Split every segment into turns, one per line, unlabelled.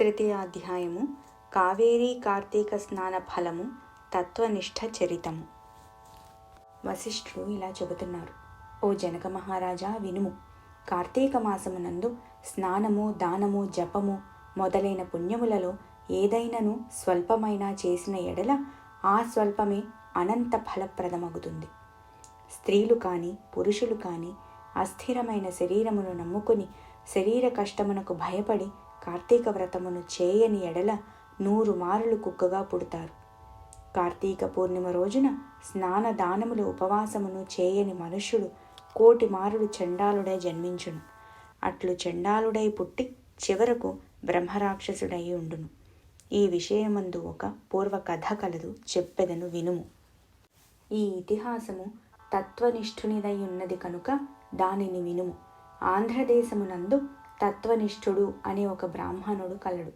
తృతీయాధ్యాయము కావేరీ కార్తీక స్నాన ఫలము తత్వనిష్ట చరితము. వశిష్ఠుడు ఇలా చెబుతున్నారు ఓ జనక మహారాజా వినుము. కార్తీక మాసమునందు స్నానము దానము జపము మొదలైన పుణ్యములలో ఏదైనను స్వల్పమైనా చేసిన ఎడల ఆ స్వల్పమే అనంత ఫలప్రదమగుతుంది. స్త్రీలు కానీ పురుషులు కానీ అస్థిరమైన శరీరమును నమ్ముకుని శరీర కష్టమునకు భయపడి కార్తీక వ్రతమును చేయని ఎడల నూరు మారులు కుక్కగా పుడతారు. కార్తీక పూర్ణిమ రోజున స్నాన దానములు ఉపవాసమును చేయని మనుష్యుడు కోటి మారుడు చండాలుడై జన్మించును. అట్లు చండాలుడై పుట్టి చివరకు బ్రహ్మరాక్షసుడై ఉండును. ఈ విషయమందు ఒక పూర్వ కథ కలదు చెప్పెదను వినుము. ఈ ఇతిహాసము తత్వనిష్ఠునిదై ఉన్నది కనుక దానిని వినుము. ఆంధ్రదేశమునందు తత్వనిష్ఠుడు అనే ఒక బ్రాహ్మణుడు కలడు.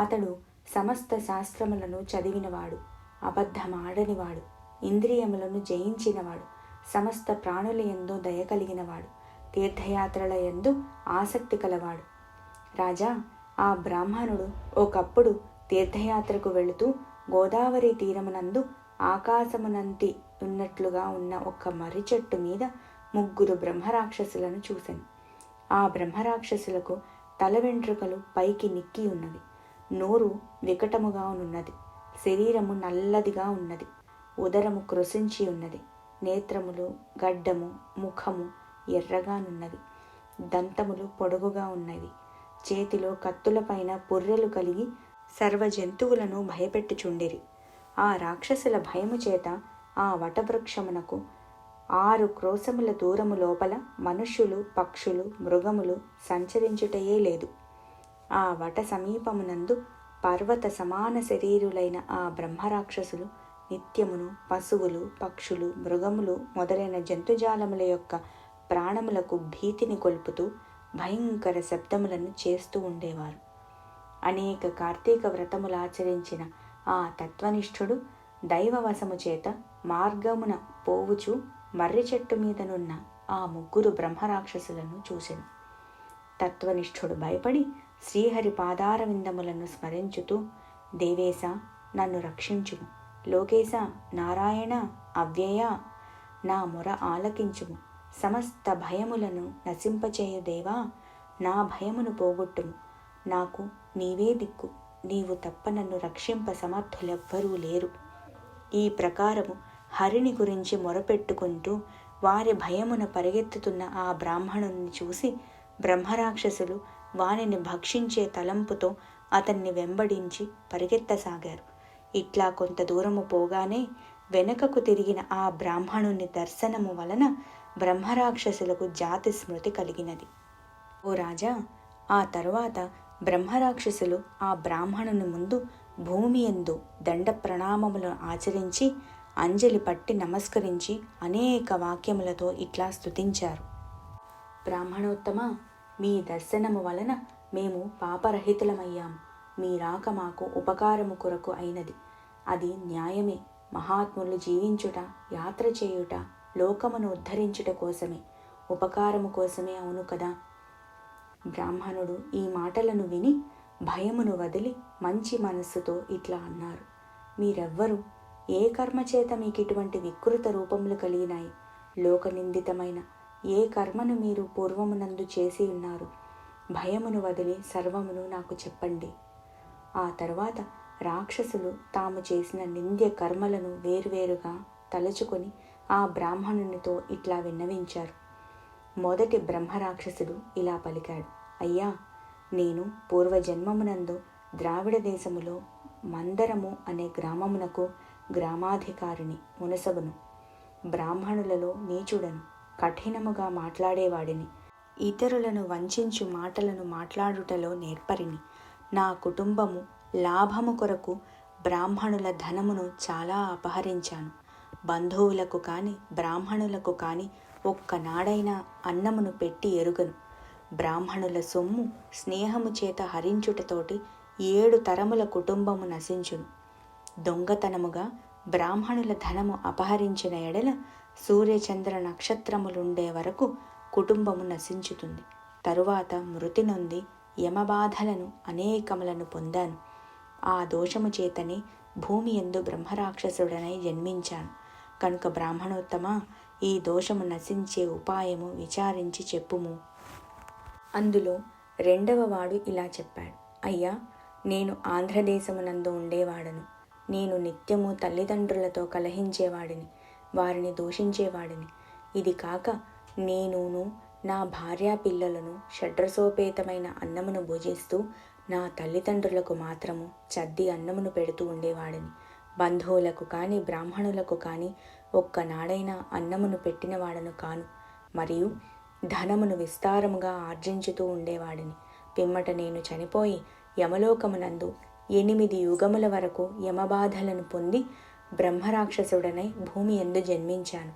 అతడు సమస్త శాస్త్రములను చదివినవాడు అబద్ధమాడనివాడు ఇంద్రియములను జయించినవాడు సమస్త ప్రాణుల ఎందు దయ కలిగినవాడు తీర్థయాత్రల ఎందు ఆసక్తి కలవాడు. రాజా ఆ బ్రాహ్మణుడు ఒకప్పుడు తీర్థయాత్రకు వెళుతూ గోదావరి తీరమునందు ఆకాశమునంతి ఉన్నట్లుగా ఉన్న ఒక మర్రి చెట్టు మీద ముగ్గురు బ్రహ్మరాక్షసులను చూశాను ఆ బ్రహ్మరాక్షసులకు తల వెంట్రుకలు పైకి నిక్కి ఉన్నవి నోరు వికటముగా ఉన్నది శరీరము నల్లదిగా ఉన్నది. ఉదరము కృశించి ఉన్నది. నేత్రములు గడ్డము ముఖము ఎర్రగానున్నవి దంతములు పొడుగుగా ఉన్నవి. చేతిలో కత్తులపైన పొర్రెలు కలిగి సర్వ జంతువులను భయపెట్టుచుండిరి. ఆ రాక్షసుల భయము చేత ఆ వటవృక్షమునకు ఆరు క్రోశముల దూరము లోపల మనుష్యులు పక్షులు మృగములు సంచరించుటయే లేదు. ఆ వట సమీపమునందు పర్వత సమాన శరీరులైన ఆ బ్రహ్మరాక్షసులు నిత్యమును పశువులు పక్షులు మృగములు మొదలైన జంతుజాలముల యొక్క ప్రాణములకు భీతిని కొల్పుతూ భయంకర శబ్దములను చేస్తూ ఉండేవారు. అనేక కార్తీక వ్రతములు ఆచరించిన ఆ తత్వనిష్ఠుడు దైవవశము చేత మార్గమున పోవుచు మర్రి చెట్టు మీదనున్న ఆ ముగ్గురు బ్రహ్మరాక్షసులను చూసెను తత్వనిష్ఠుడు భయపడి శ్రీహరి పాదారవిందములను స్మరించుతూ దేవేశ నన్ను రక్షించుము. లోకేశ నారాయణ అవ్యయ నా మొర ఆలకించుము. సమస్త భయములను నశింపచేయు దేవా నా భయమును పోగొట్టుము. నాకు నీవే దిక్కు. నీవు తప్ప నన్ను రక్షింప సమర్థులెవ్వరూ లేరు. ఈ ప్రకారము హరిని గురించి మొరపెట్టుకుంటూ వారి భయమున పరిగెత్తుతున్న ఆ బ్రాహ్మణుని చూసి బ్రహ్మరాక్షసులు వానిని భక్షించే తలంపుతో అతన్ని వెంబడించి పరిగెత్తసాగారు. ఇట్లా కొంత దూరము పోగానే వెనుకకు తిరిగిన ఆ బ్రాహ్మణుని దర్శనము వలన బ్రహ్మరాక్షసులకు జాతి స్మృతి కలిగినది. ఓ రాజా ఆ తరువాత బ్రహ్మరాక్షసులు ఆ బ్రాహ్మణుని ముందు భూమి ఎందు దండ ప్రణామములను ఆచరించి అంజలి పట్టి నమస్కరించి అనేక వాక్యములతో ఇట్లా స్తుతించారు. బ్రాహ్మణోత్తమ మీ దర్శనము వలన మేము పాపరహితులమయ్యాము మీ రాక మాకు ఉపకారము కొరకు అయినది. అది న్యాయమే. మహాత్ములు జీవించుట యాత్ర చేయుట లోకమును ఉద్ధరించుట కోసమే. ఉపకారము కోసమే అవును కదా? బ్రాహ్మణుడు ఈ మాటలను విని భయమును వదిలి మంచి మనస్సుతో ఇట్లా అన్నారు. మీరెవ్వరు? ఏ కర్మ చేత మీకు ఇటువంటి వికృత రూపములు కలిగినాయి? లోకనిందితమైన ఏ కర్మను మీరు పూర్వమునందు చేసి ఉన్నారు? భయమును వదిలి సర్వమును నాకు చెప్పండి. ఆ తర్వాత రాక్షసులు తాము చేసిన నింద్య కర్మలను వేరువేరుగా తలుచుకొని ఆ బ్రాహ్మణునితో ఇట్లా విన్నవించారు. మొదటి బ్రహ్మరాక్షసుడు ఇలా పలికాడు. అయ్యా నేను పూర్వజన్మమునందు ద్రావిడ దేశములో మందరము అనే గ్రామమునకు గ్రామాధికారిని మునసగును బ్రాహ్మణులలో నీచుడను కఠినముగా మాట్లాడేవాడిని. ఇతరులను వంచించు మాటలను మాట్లాడుటలో నేర్పరిని. నా కుటుంబము లాభము కొరకు బ్రాహ్మణుల ధనమును చాలా అపహరించాను. బంధువులకు కాని బ్రాహ్మణులకు కాని ఒక్కనాడైనా అన్నమును పెట్టి ఎరుగను. బ్రాహ్మణుల సొమ్ము స్నేహము చేత హరించుటతోటి ఏడు తరముల కుటుంబము నశించును. దొంగతనముగా బ్రాహ్మణుల ధనము అపహరించిన ఎడల సూర్యచంద్ర నక్షత్రములుండే వరకు కుటుంబము నశించుతుంది. తరువాత మృతి నొంది యమబాధలను అనేకములను పొందాను. ఆ దోషము చేతనే భూమి ఎందు బ్రహ్మరాక్షసుడనై జన్మించాను. కనుక బ్రాహ్మణోత్తమ ఈ దోషము నశించే ఉపాయము విచారించి చెప్పుము. అందులో రెండవ వాడు ఇలా చెప్పాడు. అయ్యా నేను ఆంధ్రదేశమునందు ఉండేవాడను. నేను నిత్యము తల్లిదండ్రులతో కలహించేవాడిని వారిని దూషించేవాడిని. ఇది కాక నేనును నా భార్యా పిల్లలను షడ్రసోపేతమైన అన్నమును భుజిస్తూ నా తల్లిదండ్రులకు మాత్రము చద్ది అన్నమును పెడుతూ ఉండేవాడిని. బంధువులకు కానీ బ్రాహ్మణులకు కానీ ఒక్కనాడైనా అన్నమును పెట్టినవాడను కాను. మరియు ధనమును విస్తారముగా ఆర్జించుతూ ఉండేవాడిని. పిమ్మట నేను చనిపోయి యమలోకమునందు ఎనిమిది యుగముల వరకు యమబాధలను పొంది బ్రహ్మరాక్షసుడనై భూమి ఎందు జన్మించాను.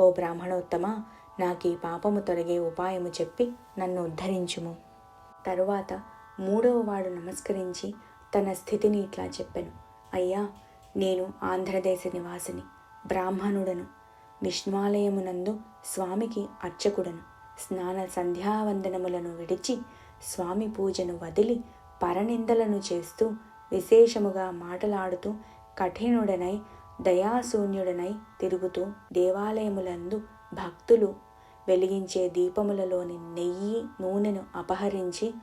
ఓ బ్రాహ్మణోత్తమ నాకు ఈ పాపము తొలగే ఉపాయము చెప్పి నన్ను ఉద్ధరించుము. తరువాత మూడవ వాడు నమస్కరించి తన స్థితిని ఇట్లా చెప్పాను. అయ్యా నేను ఆంధ్రదేశ నివాసిని బ్రాహ్మణుడను. విష్ణువాలయమునందు స్వామికి అర్చకుడను. స్నాన సంధ్యావందనములను విడిచి స్వామి పూజను వదిలి పరనిందలను చేస్తూ విశేషముగా మాటలాడుతూ కఠినుడనై దయాశూన్యుడనై తిరుగుతూ దేవాలయములందు భక్తులు వెలిగించే దీపములలోని నెయ్యి నూనెను అపహరించి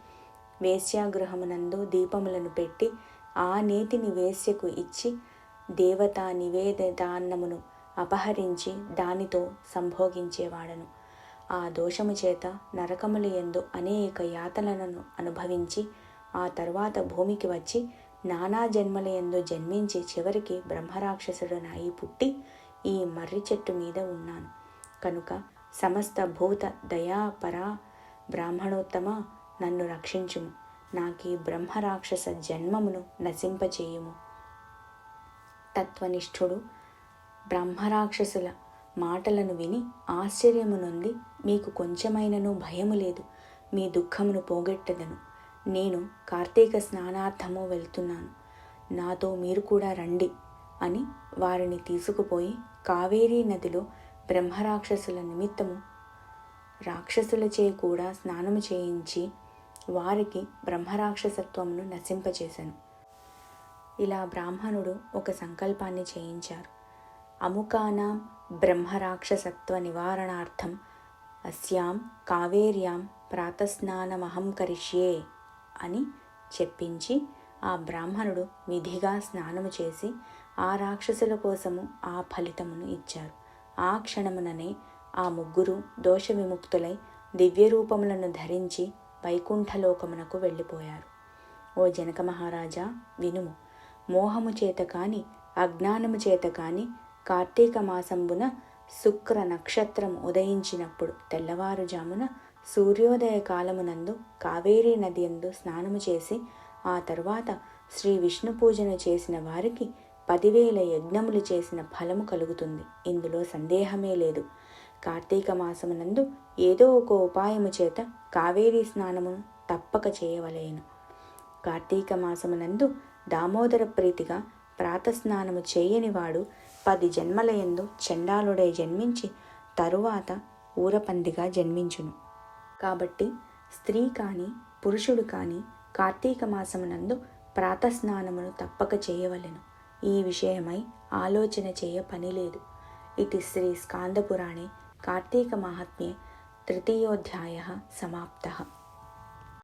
వేశ్యాగృహమునందు దీపములను పెట్టి ఆ నీతిని వేశ్యకు ఇచ్చి దేవతా నివేదితాన్నమును అపహరించి దానితో సంభోగించేవాడను. ఆ దోషము చేత నరకములు ఎందు అనేక యాతనలను అనుభవించి ఆ తర్వాత భూమికి వచ్చి నానా జన్మల ఎందు జన్మించి చివరికి బ్రహ్మరాక్షసుడనాయి పుట్టి ఈ మర్రి చెట్టు మీద ఉన్నాను. కనుక సమస్త భూత దయా పరా బ్రాహ్మణోత్తమ నన్ను రక్షించుము. నాకీ బ్రహ్మరాక్షస జన్మమును నశింపచేయుము. తత్వనిష్ఠుడు బ్రహ్మరాక్షసుల మాటలను విని ఆశ్చర్యము నొంది మీకు కొంచెమైనను భయము లేదు. మీ దుఃఖమును పోగొట్టదను. నేను కార్తీక స్నానార్థము వెళ్తున్నాను. నాతో మీరు కూడా రండి అని వారిని తీసుకుపోయి కావేరీ నదిలో బ్రహ్మరాక్షసుల నిమిత్తము రాక్షసులచే కూడా స్నానము చేయించి వారికి బ్రహ్మరాక్షసత్వమును నశింపచేశాను ఇలా బ్రాహ్మణుడు ఒక సంకల్పాన్ని చేయించారు. అముకానా బ్రహ్మరాక్షసత్వ నివారణార్థం అస్యాం కావేర్యాం ప్రాతస్నానమహం కరిష్యే అని చెప్పించి ఆ బ్రాహ్మణుడు విధిగా స్నానము చేసి ఆ రాక్షసుల కోసము ఆ ఫలితమును ఇచ్చారు. ఆ క్షణముననే ఆ ముగ్గురు దోష విముక్తులై దివ్యరూపములను ధరించి వైకుంఠలోకమునకు వెళ్ళిపోయారు. ఓ జనక మహారాజా వినుము. మోహము చేత కాని అజ్ఞానము చేత కాని కార్తీక మాసంబున శుక్ర నక్షత్రం ఉదయించినప్పుడు తెల్లవారుజామున సూర్యోదయ కాలమునందు కావేరీ నది ఎందు స్నానము చేసి ఆ తర్వాత శ్రీ విష్ణు పూజను చేసిన వారికి పదివేల యజ్ఞములు చేసిన ఫలము కలుగుతుంది. ఇందులో సందేహమే లేదు. కార్తీక మాసమునందు ఏదో ఒక ఉపాయము చేత కావేరీ స్నానమును తప్పక చేయవలేను. కార్తీక మాసమునందు దామోదర ప్రీతిగా ప్రాతస్నానము చేయనివాడు పది జన్మలయందు చండాలుడై జన్మించి తరువాత ఊరపందిగా జన్మించును. కాబట్టి స్త్రీ కానీ పురుషుడు కానీ కార్తీక మాసమునందు ప్రాతస్నానమును తప్పక చేయవలెను. ఈ విషయమై ఆలోచన చేయ పని లేదు ఇది శ్రీ స్కాందపురాణే కార్తీక మహాత్మ్యే తృతీయోధ్యాయ సమాప్త.